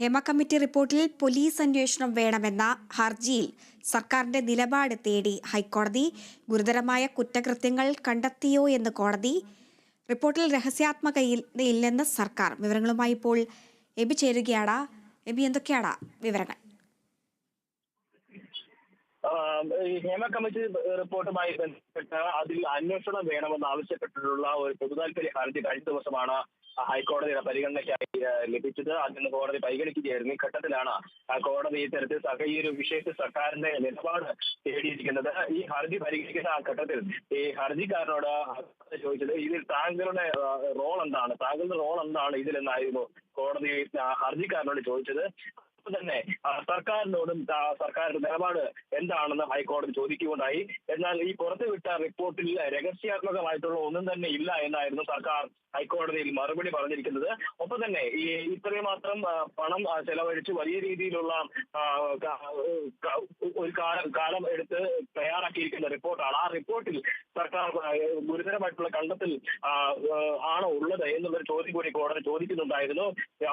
Hema committee റിപ്പോർട്ടിൽ police അന്വേഷണം വേണമെന്ന ഹർജിയിൽ സർക്കാരിന്റെ നിലപാട് തേടി ഹൈക്കോടതി ഗുരുതരമായ കുറ്റകൃത്യങ്ങൾ കണ്ടെത്തിയോ എന്ന് കോടതി റിപ്പോർട്ടിൽ രഹസ്യാത്മകതയില്ലെന്ന് സർക്കാർ വിവരങ്ങളുമായി ഇപ്പോൾ എബി ചേരുകയാണ് എബി എന്തൊക്കെയാണ് വിവരങ്ങൾ? ഈ കമ്മിറ്റി റിപ്പോർട്ടുമായി ബന്ധപ്പെട്ട് അതിൽ അന്വേഷണം വേണമെന്ന് ആവശ്യപ്പെട്ടിട്ടുള്ള ഒരു പൊതുതാൽപര്യ ഹർജി കഴിഞ്ഞ ദിവസമാണ് ഹൈക്കോടതിയുടെ പരിഗണനയ്ക്കായി ലഭിച്ചത്. അതിന് കോടതി പരിഗണിക്കുകയായിരുന്നു. ഈ ഘട്ടത്തിലാണ് കോടതി ഇത്തരത്തിൽ ഈ ഒരു വിഷയത്തിൽ സർക്കാരിന്റെ നിലപാട് തേടിയിരിക്കുന്നത്. ഈ ഹർജി പരിഗണിക്കുന്ന ആ ഘട്ടത്തിൽ ഈ ഹർജിക്കാരനോട് ചോദിച്ചത് ഇതിൽ താങ്കളുടെ റോൾ എന്താണ്? താങ്കളുടെ റോൾ എന്താണ് ഇതിലെന്നായിരുന്നു കോടതി ഹർജിക്കാരനോട് ചോദിച്ചത്. തന്നെ സർക്കാരിനോടും സർക്കാരിന്റെ നിലപാട് എന്താണെന്ന് ഹൈക്കോടതി ചോദിക്കുകയുണ്ടായി. എന്നാൽ ഈ പുറത്തുവിട്ട റിപ്പോർട്ടിൽ രഹസ്യാത്മകമായിട്ടുള്ള ഒന്നും തന്നെ ഇല്ല എന്നായിരുന്നു സർക്കാർ ഹൈക്കോടതിയിൽ മറുപടി പറഞ്ഞിരിക്കുന്നത്. ഒപ്പം തന്നെ ഈ ഇത്രയും മാത്രം പണം ചെലവഴിച്ച് വലിയ രീതിയിലുള്ള ഒരു കാലം എടുത്ത് തയ്യാറാക്കിയിരിക്കുന്ന റിപ്പോർട്ടാണ്. ആ റിപ്പോർട്ടിൽ സർക്കാർ ഗുരുതരമായിട്ടുള്ള കണ്ടെത്തൽ ആണോ ഉള്ളത് എന്നുള്ളൊരു ചോദ്യം കൂടി കോടതി ചോദിക്കുന്നുണ്ടായിരുന്നു.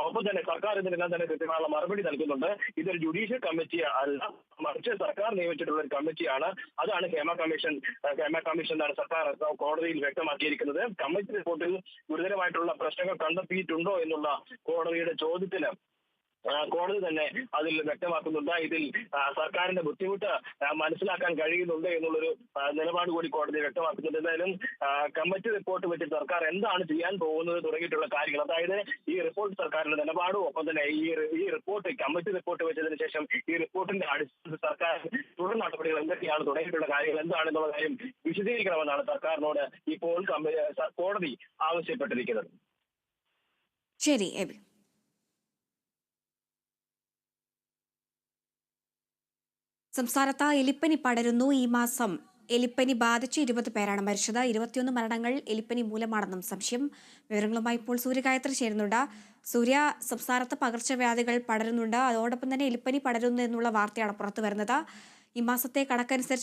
ഒപ്പം തന്നെ സർക്കാർ ഇതിനെല്ലാം തന്നെ കൃത്യമായുള്ള മറുപടി നൽകുന്നുണ്ട്. ഇതൊരു ജുഡീഷ്യൽ കമ്മിറ്റി അല്ല. മറിച്ച് സർക്കാർ നിയമിച്ചിട്ടുള്ള ഒരു കമ്മിറ്റിയാണ് അതാണ് ഹേമ കമ്മീഷൻ ഹേമ കമ്മീഷൻ എന്നാണ് സർക്കാർ കോടതിയിൽ വ്യക്തമാക്കിയിരിക്കുന്നത്. കമ്മിറ്റി റിപ്പോർട്ടിൽ ഗുരുതരമായിട്ടുള്ള പ്രശ്നങ്ങൾ കണ്ടെത്തിയിട്ടുണ്ടോ എന്നുള്ള കോടതിയുടെ ചോദ്യത്തിന് കോടതി തന്നെ അതിൽ വ്യക്തമാക്കുന്നുണ്ട്. ഇതിൽ സർക്കാരിന്റെ ബുദ്ധിമുട്ട് മനസ്സിലാക്കാൻ കഴിയുന്നുണ്ട് എന്നുള്ളൊരു നിലപാട് കൂടി കോടതി വ്യക്തമാക്കുന്നുണ്ട്. എന്തായാലും കമ്മിറ്റി റിപ്പോർട്ട് വെച്ച് സർക്കാർ എന്താണ് ചെയ്യാൻ പോകുന്നത് തുടങ്ങിയിട്ടുള്ള കാര്യങ്ങൾ അതായത് ഈ റിപ്പോർട്ട് സർക്കാരിന്റെ നിലപാടും ഒപ്പം തന്നെ ഈ ഈ റിപ്പോർട്ട് കമ്മിറ്റി റിപ്പോർട്ട് വെച്ചതിന് ശേഷം ഈ റിപ്പോർട്ടിന്റെ അടിസ്ഥാനത്തിൽ സർക്കാർ തുടർ നടപടികൾ എന്തൊക്കെയാണ് തുടങ്ങിയിട്ടുള്ള കാര്യങ്ങൾ എന്താണെന്നുള്ള കാര്യം വിശദീകരിക്കണമെന്നാണ് സർക്കാരിനോട് ഇപ്പോൾ കോടതി ആവശ്യപ്പെട്ടിരിക്കുന്നത്. ശരി എബി. സംസ്ഥാനത്ത് എലിപ്പനി പടരുന്നു ഈ മാസം. എലിപ്പനി ബാധിച്ച് ഇരുപത് പേരാണ് മരിച്ചത്. ഇരുപത്തിയൊന്ന് മരണങ്ങൾ എലിപ്പനി മൂലമാണെന്നും സംശയം. വിവരങ്ങളുമായി ഇപ്പോൾ സൂര്യഗായത്രി ചേരുന്നുണ്ട്. സൂര്യ സംസ്ഥാനത്ത് പകർച്ചവ്യാധികൾ പടരുന്നുണ്ട്. അതോടൊപ്പം തന്നെ എലിപ്പനി പടരുന്നു എന്നുള്ള വാർത്തയാണ് പുറത്തു വരുന്നത് ഈ മാസത്തെ കണക്കനുസരിച്ച്